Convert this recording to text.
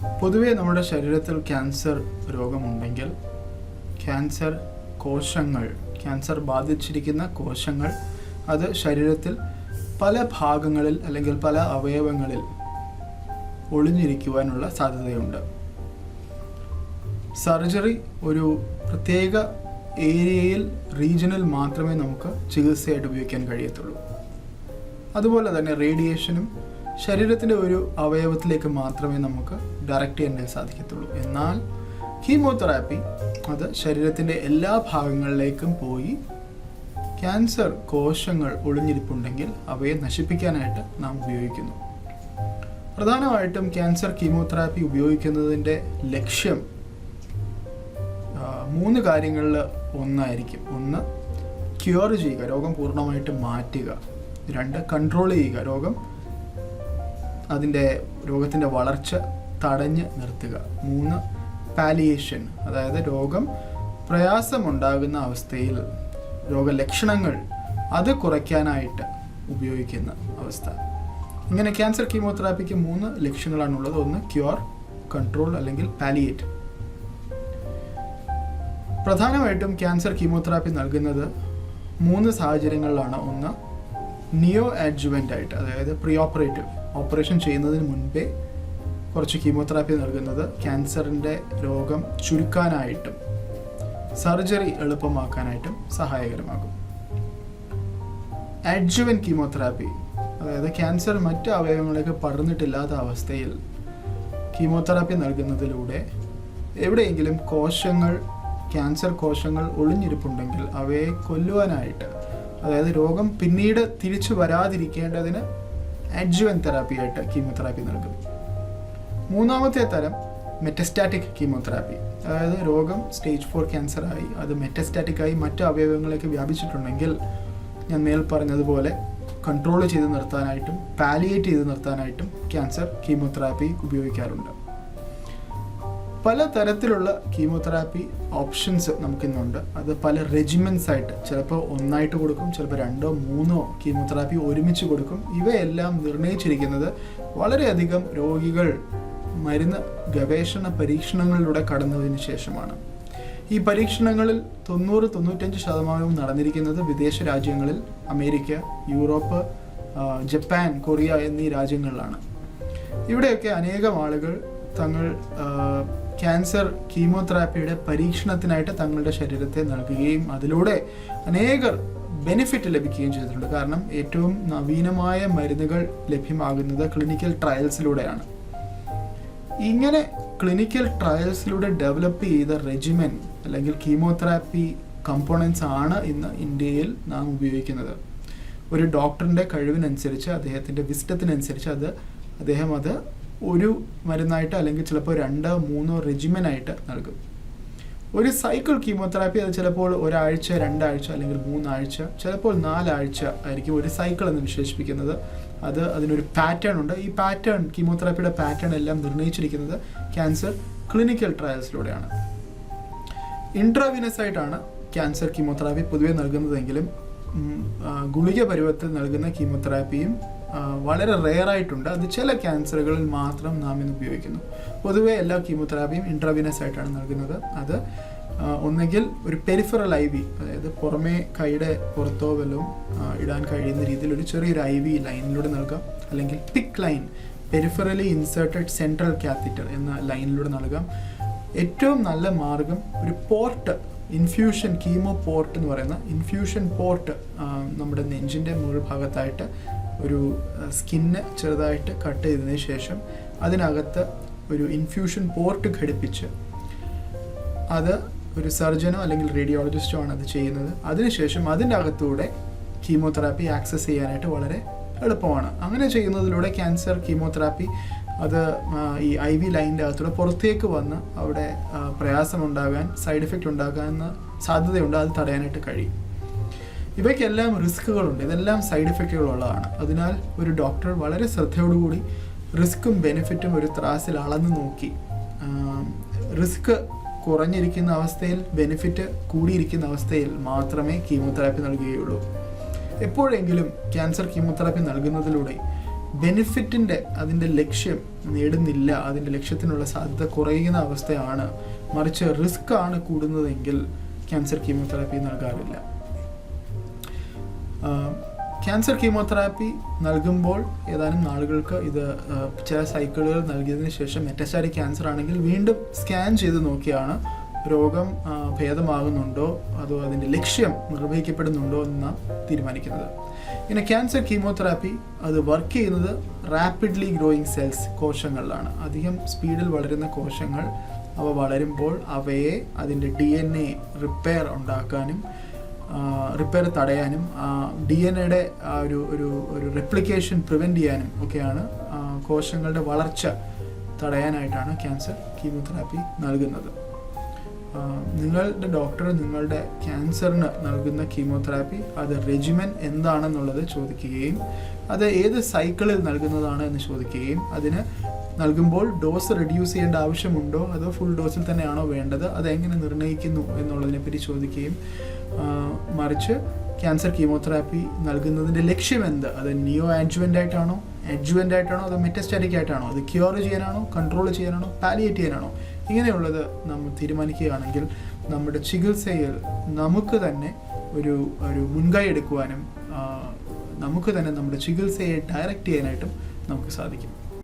പൊതുവേ നമ്മുടെ ശരീരത്തിൽ ക്യാൻസർ രോഗമുണ്ടെങ്കിൽ ക്യാൻസർ കോശങ്ങൾ ക്യാൻസർ ബാധിച്ചിരിക്കുന്ന കോശങ്ങൾ അത് ശരീരത്തിൽ പല ഭാഗങ്ങളിൽ അല്ലെങ്കിൽ പല അവയവങ്ങളിൽ ഒളിഞ്ഞിരിക്കുവാനുള്ള സാധ്യതയുണ്ട്. സർജറി ഒരു പ്രത്യേക ഏരിയയിൽ റീജിയനിൽ മാത്രമേ നമുക്ക് ചികിത്സയായിട്ട് ഉപയോഗിക്കാൻ കഴിയത്തുള്ളൂ. അതുപോലെ തന്നെ റേഡിയേഷനും ശരീരത്തിന്റെ ഒരു അവയവത്തിലേക്ക് മാത്രമേ നമുക്ക് ഡയറക്റ്റ് ചെയ്യാൻ സാധിക്കത്തുള്ളൂ. എന്നാൽ കീമോതെറാപ്പി അത് ശരീരത്തിന്റെ എല്ലാ ഭാഗങ്ങളിലേക്കും പോയി ക്യാൻസർ കോശങ്ങൾ ഒളിഞ്ഞിരിപ്പുണ്ടെങ്കിൽ അവയെ നശിപ്പിക്കാനായിട്ട് നാം ഉപയോഗിക്കുന്നു. പ്രധാനമായിട്ടും ക്യാൻസർ കീമോതെറാപ്പി ഉപയോഗിക്കുന്നതിന്റെ ലക്ഷ്യം മൂന്ന് കാര്യങ്ങളിൽ ഒന്നായിരിക്കും. ഒന്ന് ക്യൂർ ചെയ്യുക രോഗം പൂർണമായിട്ട് മാറ്റുക. രണ്ട് കൺട്രോൾ ചെയ്യുക രോഗം അതിന്റെ രോഗത്തിന്റെ വളർച്ച തടഞ്ഞ് നിർത്തുക. മൂന്ന് പാലിയേഷൻ അതായത് രോഗം പ്രയാസമുണ്ടാകുന്ന അവസ്ഥയിൽ രോഗലക്ഷണങ്ങൾ അത് കുറയ്ക്കാനായിട്ട് ഉപയോഗിക്കുന്ന അവസ്ഥ. ഇങ്ങനെ ക്യാൻസർ കീമോതെറാപ്പിക്ക് മൂന്ന് ലക്ഷ്യങ്ങളാണുള്ളത്. ഒന്ന് ക്യൂർ കൺട്രോൾ അല്ലെങ്കിൽ പാലിയേറ്റ് പ്രധാനമായിട്ടും ക്യാൻസർ കീമോതെറാപ്പി നൽകുന്നത് മൂന്ന് സാഹചര്യങ്ങളിലാണ്. ഒന്ന് നിയോ അഡ്ജുവന്റ് ആയിട്ട് അതായത് പ്രീ ഓപ്പറേറ്റീവ് ഓപ്പറേഷൻ ചെയ്യുന്നതിന് മുൻപേ കുറച്ച് കീമോതെറാപ്പി നൽകുന്നത് ക്യാൻസറിന്റെ രോഗം ചുരുക്കാനായിട്ടും സർജറി എളുപ്പമാക്കാനായിട്ടും സഹായകരമാകും. അഡ്ജുവൻ കീമോതെറാപ്പി അതായത് ക്യാൻസർ മറ്റ് അവയവങ്ങളിലേക്ക് പടർന്നിട്ടില്ലാത്ത അവസ്ഥയിൽ കീമോതെറാപ്പി നൽകുന്നതിലൂടെ എവിടെയെങ്കിലും കോശങ്ങൾ ക്യാൻസർ കോശങ്ങൾ ഒളിഞ്ഞിരിപ്പുണ്ടെങ്കിൽ അവയെ കൊല്ലുവാനായിട്ട് അതായത് രോഗം പിന്നീട് തിരിച്ചു വരാതിരിക്കേണ്ടതിന് അഡ്ജുവൻ തെറാപ്പിയായിട്ട് കീമോതെറാപ്പി നൽകും മൂന്നാമത്തെ തരം മെറ്റസ്റ്റാറ്റിക് കീമോതെറാപ്പി അതായത് രോഗം സ്റ്റേജ് ഫോർ ക്യാൻസർ ആയി അത് മെറ്റസ്റ്റാറ്റിക് ആയി മറ്റു അവയവങ്ങളിലേക്ക് വ്യാപിച്ചിട്ടുണ്ടെങ്കിൽ ഞാൻ മേൽ പറഞ്ഞതുപോലെ കൺട്രോൾ ചെയ്ത് നിർത്താനായിട്ടും പാലിയേറ്റ് ചെയ്ത് നിർത്താനായിട്ടും ക്യാൻസർ കീമോതെറാപ്പി ഉപയോഗിക്കാറുണ്ട്. പല തരത്തിലുള്ള കീമോതെറാപ്പി ഓപ്ഷൻസ് നമുക്കിന്നുണ്ട്. അത് പല റെജിമെൻസ് ആയിട്ട് ചിലപ്പോൾ ഒന്നായിട്ട് കൊടുക്കും ചിലപ്പോൾ രണ്ടോ മൂന്നോ കീമോതെറാപ്പി ഒരുമിച്ച് കൊടുക്കും. ഇവയെല്ലാം നിർണയിച്ചിരിക്കുന്നത് വളരെയധികം രോഗികൾ മരുന്ന് ഗവേഷണ പരീക്ഷണങ്ങളിലൂടെ കടന്നതിന് ശേഷമാണ്. ഈ പരീക്ഷണങ്ങളിൽ തൊണ്ണൂറ് തൊണ്ണൂറ്റഞ്ച് ശതമാനവും നടന്നിരിക്കുന്നത് വിദേശ രാജ്യങ്ങളിൽ അമേരിക്ക യൂറോപ്പ് ജപ്പാൻ കൊറിയ എന്നീ രാജ്യങ്ങളിലാണ്. ഇവിടെയൊക്കെ അനേകം ആളുകൾ തങ്ങൾ ക്യാൻസർ കീമോതെറാപ്പിയുടെ പരീക്ഷണത്തിനായിട്ട് തങ്ങളുടെ ശരീരത്തെ നൽകുകയും അതിലൂടെ അനേകർ ബെനിഫിറ്റ് ലഭിക്കുകയും ചെയ്തിട്ടുണ്ട്. കാരണം ഏറ്റവും നവീനമായ മരുന്നുകൾ ലഭ്യമാകുന്നത് ക്ലിനിക്കൽ ട്രയൽസിലൂടെയാണ്. ഇങ്ങനെ ക്ലിനിക്കൽ ട്രയൽസിലൂടെ ഡെവലപ്പ് ചെയ്ത റെജിമെൻ അല്ലെങ്കിൽ കീമോതെറാപ്പി കമ്പോണൻസ് ആണ് ഇന്ന് ഇന്ത്യയിൽ നാം ഉപയോഗിക്കുന്നത്. ഒരു ഡോക്ടറിന്റെ കഴിവിനനുസരിച്ച് അദ്ദേഹത്തിന്റെ വിസ്റ്റത്തിനനുസരിച്ച് അത് അദ്ദേഹം അത് ഒരു മരുന്നായിട്ട് അല്ലെങ്കിൽ ചിലപ്പോൾ രണ്ടോ മൂന്നോ റെജിമെനായിട്ട് നൽകും. ഒരു സൈക്കിൾ കീമോതെറാപ്പി അത് ചിലപ്പോൾ ഒരാഴ്ച രണ്ടാഴ്ച അല്ലെങ്കിൽ മൂന്നാഴ്ച ചിലപ്പോൾ നാലാഴ്ച ആയിരിക്കും ഒരു സൈക്കിൾ എന്ന് വിശേഷിപ്പിക്കുന്നത്. അത് അതിനൊരു പാറ്റേൺ ഉണ്ട്. ഈ പാറ്റേൺ കീമോതെറാപ്പിയുടെ പാറ്റേൺ എല്ലാം നിർണയിച്ചിരിക്കുന്നത് ക്യാൻസർ ക്ലിനിക്കൽ ട്രയൽസിലൂടെയാണ് ഇൻട്രാവിനസ് ആയിട്ടാണ് ക്യാൻസർ കീമോതെറാപ്പി പൊതുവെ നൽകുന്നതെങ്കിലും ഗുളിക പരുവത്തിൽ നൽകുന്ന കീമോതെറാപ്പിയും വളരെ റെയറായിട്ടുണ്ട്. അത് ചില ക്യാൻസറുകളിൽ മാത്രം നാം ഇന്ന് ഉപയോഗിക്കുന്നു. പൊതുവേ എല്ലാ കീമോതെറാപ്പിയും ഇൻട്രാവിനസ് ആയിട്ടാണ് നൽകുന്നത്. അത് ഒന്നെങ്കിൽ ഒരു പെരിഫറൽ ഐ വി അതായത് പുറമേ കൈയുടെ പുറത്തോ വല്ലതും ഇടാൻ കഴിയുന്ന രീതിയിൽ ഒരു ചെറിയൊരു ഐ വി ലൈനിലൂടെ നൽകാം അല്ലെങ്കിൽ PICC line peripherally inserted central catheter എന്ന ലൈനിലൂടെ നൽകാം ഏറ്റവും നല്ല മാർഗം ഒരു പോർട്ട് ഇൻഫ്യൂഷൻ കീമോ പോർട്ട് എന്ന് പറയുന്ന ഇൻഫ്യൂഷൻ പോർട്ട് നമ്മുടെ നെഞ്ചിന്റെ മുകൾ ഭാഗത്തായിട്ട് ഒരു സ്കിന്ന് ചെറുതായിട്ട് കട്ട് ചെയ്തതിന് ശേഷം അതിനകത്ത് ഒരു ഇൻഫ്യൂഷൻ പോർട്ട് ഘടിപ്പിച്ച് അത് ഒരു സർജനോ അല്ലെങ്കിൽ റേഡിയോളജിസ്റ്റോ ആണ് അത് ചെയ്യുന്നത്. അതിനുശേഷം അതിന്റെ അകത്തൂടെ കീമോതെറാപ്പി ആക്സസ് ചെയ്യാനായിട്ട് വളരെ എളുപ്പമാണ്. അങ്ങനെ ചെയ്യുന്നതിലൂടെ ക്യാൻസർ കീമോതെറാപ്പി അത് ഈ ഐ വി ലൈനിന്റെ അകത്തൂടെ പുറത്തേക്ക് വന്ന് അവിടെ പ്രയാസമുണ്ടാകാൻ സൈഡ് എഫക്റ്റ് ഉണ്ടാകാൻ സാധ്യതയുണ്ട്. അത് തടയാനായിട്ട് കഴിയും. ഇവയ്ക്കെല്ലാം റിസ്ക്കുകളുണ്ട്. ഇതെല്ലാം സൈഡ് എഫക്റ്റുകളുള്ളതാണ് അതിനാൽ ഒരു ഡോക്ടർ വളരെ ശ്രദ്ധയോടുകൂടി റിസ്ക്കും ബെനിഫിറ്റും ഒരു ത്രാസിൽ അളന്ന് നോക്കി. റിസ്ക് കുറഞ്ഞിരിക്കുന്ന അവസ്ഥയിൽ ബെനിഫിറ്റ് കൂടിയിരിക്കുന്ന അവസ്ഥയിൽ മാത്രമേ കീമോതെറാപ്പി നൽകുകയുള്ളൂ. എപ്പോഴെങ്കിലും ക്യാൻസർ കീമോതെറാപ്പി നൽകുന്നതിലൂടെ ബെനിഫിറ്റിന്റെ അതിന്റെ ലക്ഷ്യം നേടുന്നില്ല അതിന്റെ ലക്ഷ്യത്തിനുള്ള സാധ്യത കുറയുന്ന അവസ്ഥയാണ്. മറിച്ച് റിസ്ക് ആണ് കൂടുന്നതെങ്കിൽ ക്യാൻസർ കീമോതെറാപ്പി നൽകാറില്ല. ക്യാൻസർ കീമോതെറാപ്പി നൽകുമ്പോൾ ഏതാനും നാളുകൾക്ക് ഇത് ചില സൈക്കിളുകൾ നൽകിയതിന് ശേഷം മെറ്റസ്റ്റാറ്റിക് ക്യാൻസർ ആണെങ്കിൽ വീണ്ടും സ്കാൻ ചെയ്ത് നോക്കിയാണ് രോഗം ഭേദമാകുന്നുണ്ടോ അതോ അതിന്റെ ലക്ഷ്യം നിർവഹിക്കപ്പെടുന്നുണ്ടോ എന്ന് തീരുമാനിക്കുന്നത്. പിന്നെ ക്യാൻസർ കീമോതെറാപ്പി അത് വർക്ക് ചെയ്യുന്നത് റാപ്പിഡ്ലി ഗ്രോയിങ് സെൽസ് കോശങ്ങളിലാണ്. അധികം സ്പീഡിൽ വളരുന്ന കോശങ്ങൾ അവ വളരുമ്പോൾ അവയെ അതിന്റെ ഡി എൻ എ റിപ്പയർ ഉണ്ടാക്കാനും റിപ്പയർ തടയാനും ഡി എൻ എയുടെ ഒരു ഒരു ഒരു റെപ്ലിക്കേഷൻ പ്രിവെന്റ് ചെയ്യാനും ഒക്കെയാണ് കോശങ്ങളുടെ വളർച്ച തടയാനായിട്ടാണ് ക്യാൻസർ കീമോതെറാപ്പി നൽകുന്നത്. നിങ്ങളുടെ ഡോക്ടർ നിങ്ങളുടെ ക്യാൻസറിന് നൽകുന്ന കീമോതെറാപ്പി അത് റെജിമെൻ എന്താണെന്നുള്ളത് ചോദിക്കുകയും അത് ഏത് സൈക്കിളിൽ നൽകുന്നതാണ് എന്ന് ചോദിക്കുകയും അതിന് നൽകുമ്പോൾ ഡോസ് റെഡ്യൂസ് ചെയ്യേണ്ട ആവശ്യമുണ്ടോ? അതോ ഫുൾ ഡോസിൽ തന്നെയാണോ വേണ്ടത്? അതെങ്ങനെ നിർണയിക്കുന്നു എന്നുള്ളതിനെപ്പറ്റി ചോദിക്കുകയും മറിച്ച് ക്യാൻസർ കീമോതെറാപ്പി നൽകുന്നതിന്റെ ലക്ഷ്യം എന്ത് അത് നിയോ ആഡ്ജുവന്റ് ആയിട്ടാണോ അഡ്ജുവന്റ് ആയിട്ടാണോ അതോ മെറ്റസ്റ്റാറ്റിക് ആയിട്ടാണോ അത് ക്യൂർ ചെയ്യാനാണോ കൺട്രോൾ ചെയ്യാനാണോ പാലിയേറ്റ് ചെയ്യാനാണോ? ഇങ്ങനെയുള്ളത് നമ്മൾ തീരുമാനിക്കുകയാണെങ്കിൽ നമ്മുടെ ചികിത്സയിൽ നമുക്ക് തന്നെ ഒരു ഒരു മുൻകൈ എടുക്കുവാനും നമുക്ക് തന്നെ നമ്മുടെ ചികിത്സയെ ഡയറക്റ്റ് ചെയ്യാനായിട്ടും നമുക്ക് സാധിക്കും.